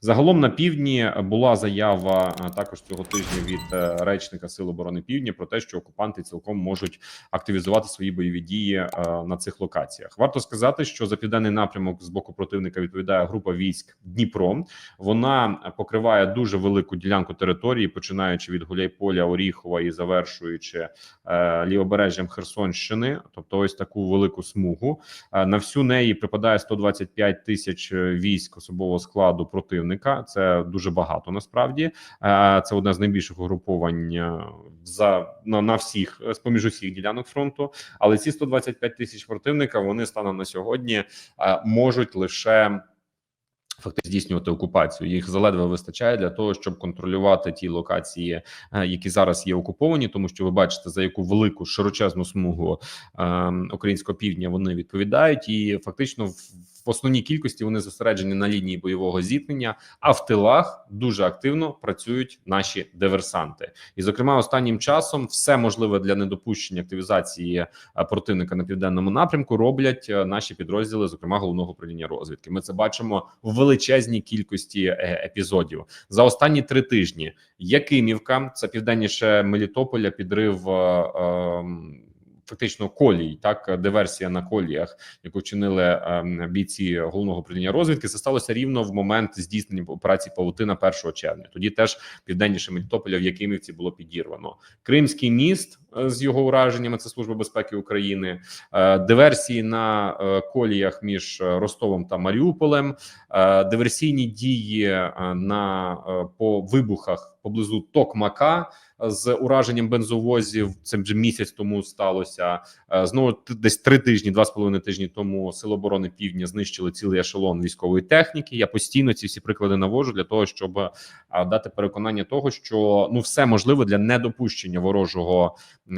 Загалом на півдні була заява також цього тижня від е, речника Сил оборони Півдня про те, що окупанти цілком можуть активізувати свої бойові дії е, на цих локаціях. Варто сказати, що за південний напрямок з боку противника відповідає група військ Дніпро. Вона покриває дуже велику ділянку території, починаючи від Гуляйполя, Оріхова і завершуючи е, лівобережжям Херсонщини, тобто ось таку велику смугу. Е, На всю неї припадає 125 тисяч е, військ особового складу противника. Це дуже багато насправді. Е, Це одне з найбільших угруповань е, за на, на всіх з поміж усіх ділянок фронту. Але ці 125 тисяч противника вони станом на сьогодні е, можуть лише. Фактично здійснювати окупацію їх заледве вистачає для того, щоб контролювати ті локації, е, які зараз є окуповані, тому що ви бачите за яку велику широчезну смугу е, українського півдня вони відповідають, і фактично основній кількості вони зосереджені на лінії бойового зіткнення. А в тилах дуже активно працюють наші диверсанти. І, зокрема, останнім часом все можливе для недопущення активізації е, противника на південному напрямку роблять е, наші підрозділи, зокрема головного управління розвідки. Ми це бачимо в величезній кількості е, епізодів за останні три тижні. Якимівка, це південніше Мелітополя, підрив. ем, Фактично колій, так диверсія на коліях, яку вчинили ем, бійці головного управління розвідки. Це сталося рівно в момент здійснення операції Павутина 1 червня. Тоді теж південніше Мелітополя в Якимівці було підірвано. Кримський міст е, з його ураженнями. Це служба безпеки України, е, диверсії на е, коліях між Ростовом та Маріуполем, диверсійні дії на по вибухах поблизу Токмака з ураженням бензовозів. Це вже місяць тому сталося. Е, Знову десь три тижні, два з половиною тижні тому Сили оборони Півдня знищили цілий ешелон військової техніки. Я постійно ці всі приклади навожу для того, щоб е, дати переконання того, що ну все можливе для недопущення ворожого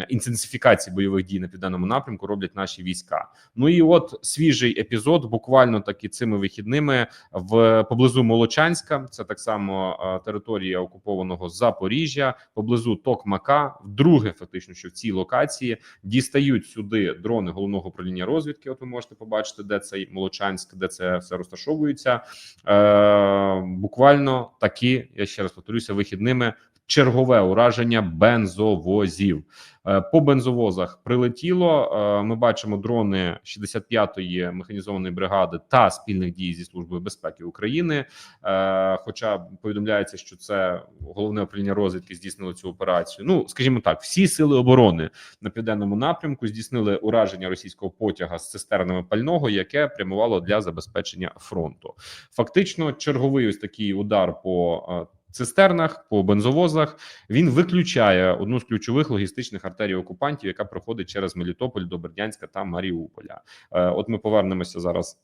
інтенсифікації бойових дій на південному напрямку роблять наші війська. Ну і от свіжий епізод, буквально таки цими вихідними в поблизу Молочанська. Це так само е, територія окупованого Запоріжжя, поблизу Токмака. Вдруге, фактично, що в цій локації дістають сюди дрони головного управління розвідки. От ви можете побачити, де цей Молочанськ, де це все розташовується. Е, буквально такі, я ще раз повторюся, вихідними. Чергове ураження бензовозів по бензовозах прилетіло. Е, Ми бачимо дрони 65-ї механізованої бригади та спільних дій зі службою безпеки України. Е, Хоча повідомляється, що це головне управління розвідки здійснило цю операцію. Ну скажімо так, всі сили оборони на південному напрямку здійснили ураження російського потяга з цистернами пального, яке прямувало для забезпечення фронту. Фактично, черговий ось такий удар по е, цистернах, по бензовозах. Він виключає одну з ключових логістичних артерій окупантів, яка проходить через Мелітополь до Бердянська та Маріуполя. Е, От ми повернемося зараз.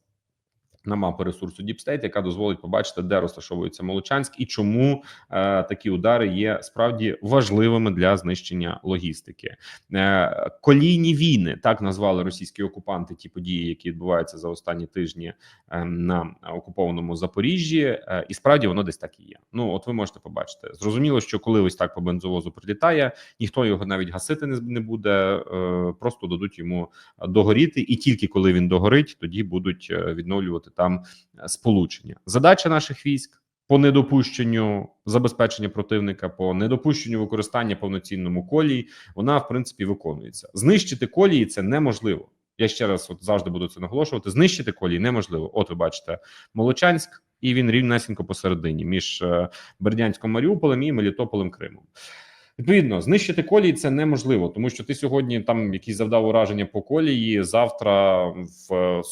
На мапу ресурсу Deep яка дозволить побачити, де розташовується Молочанськ, і чому е, такі удари є справді важливими для знищення логістики. Е, колійні війни так назвали російські окупанти ті події, які відбуваються за останні тижні е, на окупованому Запоріжжі, е, і справді воно десь так і є. Ну от ви можете побачити. Зрозуміло, що коли ось так по бензовозу прилітає, ніхто його навіть гасити не, не буде, е, просто дадуть йому догоріти, і тільки коли він догорить, тоді будуть е, відновлювати там е, сполучення. Задача наших військ. По недопущенню забезпечення противника, по недопущенню використання повноцінному колії, вона в принципі виконується. Знищити колії це неможливо. Я ще раз от завжди буду це наголошувати. Знищити колії неможливо. От ви бачите, Молочанськ, і він рівнесенько посередині між е, Бердянськом Маріуполем і Мелітополем Кримом. Відповідно, знищити колії це неможливо, тому що ти сьогодні там якийсь завдав ураження по колії. Завтра в е,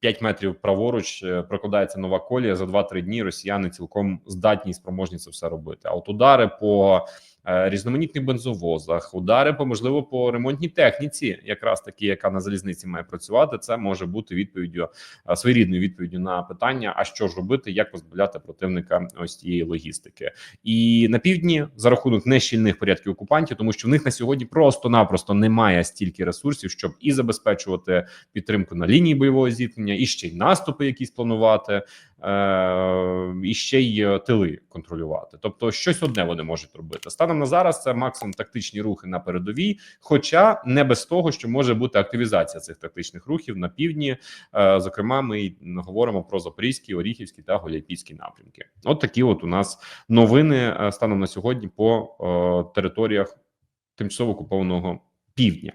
5 метрів праворуч е, прокладається нова колія за 2-3 дні. Росіяни цілком здатні і спроможні це все робити. А от удари по е, різноманітних бензовозах, удари по можливо по ремонтній техніці, якраз такі, яка на залізниці має працювати, це може бути відповіддю е, своєрідною відповіддю на питання: а що ж робити, як позбавляти противника ось цієї логістики, і на півдні за рахунок нещільних порядків окупантів, тому що в них на сьогодні просто-напросто немає стільки ресурсів, щоб і забезпечувати підтримку на лінії бойового зіткнення, і ще й наступи, якісь планувати. е, і ще й е, тили контролювати. Тобто, щось одне вони можуть робити. Станом на зараз це максимум тактичні рухи на передовій, хоча не без того, що може бути активізація цих тактичних рухів на півдні. Е, Зокрема, ми говоримо про Запорізький, Оріхівський та Голяйпільський напрямки. От такі, от у нас новини станом на сьогодні по територіях тимчасово окупованого півдня.